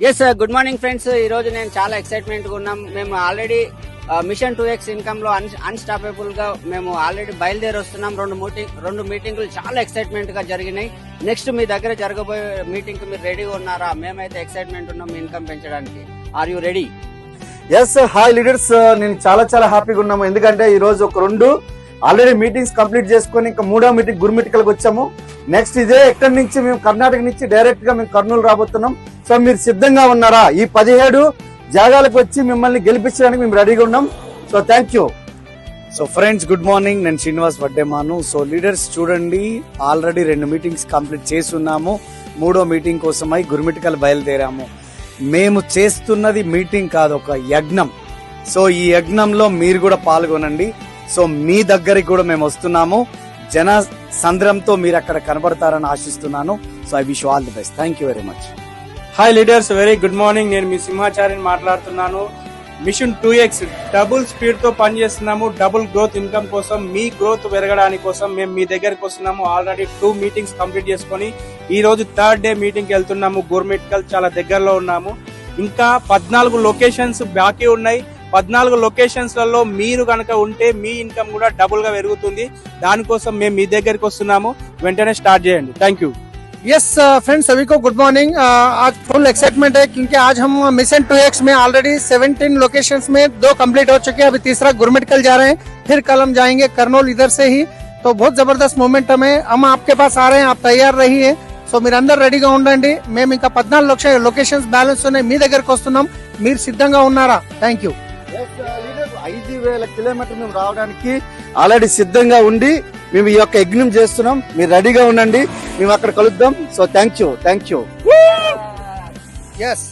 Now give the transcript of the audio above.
Yes good morning friends ఈ రోజు నేను చాలా ఎక్సైట్మెంట్గా ఉన్నాం. మేము ఆల్రెడీ మిషన్ టూ ఎక్స్ ఇన్కమ్లో అన్స్టాపబుల్గా మేము ఆల్రెడీ బయలుదేరి వస్తున్నాం. రెండు మీటింగ్ రెండు మీటింగ్లు చాలా ఎక్సైట్మెంట్గా జరిగినాయి. నెక్స్ట్ మీ దగ్గర జరగబోయే మీటింగ్కి మీరు రెడీగా ఉన్నారా? మేమైతే ఎక్సైట్మెంట్ ఉన్నాం మీ ఇన్కమ్ పెంచడానికి. Are you ready yes hi leaders నేను చాలా చాలా హ్యాపీగా ఉన్నాము. ఎందుకంటే ఈ రోజు ఒక రెండు ఆల్రెడీ మీటింగ్స్ కంప్లీట్ చేసుకొని ఇంకా మూడో మీటింగ్ గురుమిటికలకు వచ్చాము. నెక్స్ట్ ఇదే ఎక్కడి నుంచి మేము కర్ణాటక నుంచి డైరెక్ట్గా మేము కర్నూలు రాబోతున్నాం. సో మీరు సిద్ధంగా ఉన్నారా? ఈ పదిహేడు జాగాలకు వచ్చి మిమ్మల్ని గెలిపించడానికి మేము రెడీగా ఉన్నాం. So thank you so friends good morning నేను శ్రీనివాస్ వడ్డేమాను. సో లీడర్స్ చూడండి ఆల్రెడీ రెండు మీటింగ్స్ కంప్లీట్ చేస్తున్నాము మూడో మీటింగ్ కోసమై గురుమిటికలు బయలుదేరాము. మేము చేస్తున్నది మీటింగ్ కాదు ఒక యజ్ఞం. సో ఈ యజ్ఞంలో మీరు కూడా పాల్గొనండి. సో మీ దగ్గరికి కూడా మేము వస్తున్నాము. జన సంద్రంతో మీరు అక్కడ కనబడతారని ఆశిస్తున్నాను. So I wish all the best thank you very much hi leaders very good morning నేను మీ సింహాచారిని మాట్లాడుతున్నాను. మిషన్ టూ ఎక్స్ డబుల్ స్పీడ్తో పనిచేస్తున్నాము. డబుల్ గ్రోత్ ఇన్కమ్ కోసం మీ గ్రోత్ పెరగడానికి కోసం మేము మీ దగ్గరికి వస్తున్నాము. ఆల్రెడీ టూ మీటింగ్స్ కంప్లీట్ చేసుకొని ఈ రోజు థర్డ్ డే మీటింగ్ వెళ్తున్నాము. గోర్మెట్కల్ చాలా దగ్గరలో ఉన్నాము. ఇంకా పద్నాలుగు లొకేషన్స్ బాకీ ఉన్నాయి. పద్నాలుగు లొకేషన్స్ లలో మీరు కనుక ఉంటే మీ ఇన్కమ్ కూడా డబుల్ గా పెరుగుతుంది దానికోసం మేము మీ దగ్గరికి వస్తున్నాము వెంటనే స్టార్ట్ చేయండి థ్యాంక్ యూ यस फ्रेंड्स सभी को गुड मॉर्निंग आज फुल एक्साइटमेंट है क्योंकि आज हम मिशन टू एक्स में ऑलरेडी 17 लोकेशंस में दो कंप्लीट हो चुके हैं अभी तीसरा गुरमिटकल जा रहे हैं फिर कल हम जाएंगे करनौल इधर से ही तो बहुत जबरदस्त मोमेंटम है हम आपके पास आ रहे हैं आप तैयार रहिए సో మీరందరూ రెడీగా ఉండండి మేము ఇంకా పద్నాలుగు లక్ష లొకేషన్స్ బ్యాలెన్స్ ఉన్నాయి మీ దగ్గరకు వస్తున్నాం మీరు సిద్ధంగా ఉన్నారా థ్యాంక్ యూ ఐదు వేల కిలోమీటర్ మేము రావడానికి ఆల్రెడీ సిద్ధంగా ఉండి మేము ఈ యొక్క యజ్ఞం చేస్తున్నాం. మీరు రెడీగా ఉండండి. మేము అక్కడ కలుద్దాం. So thank you. Thank you. Yes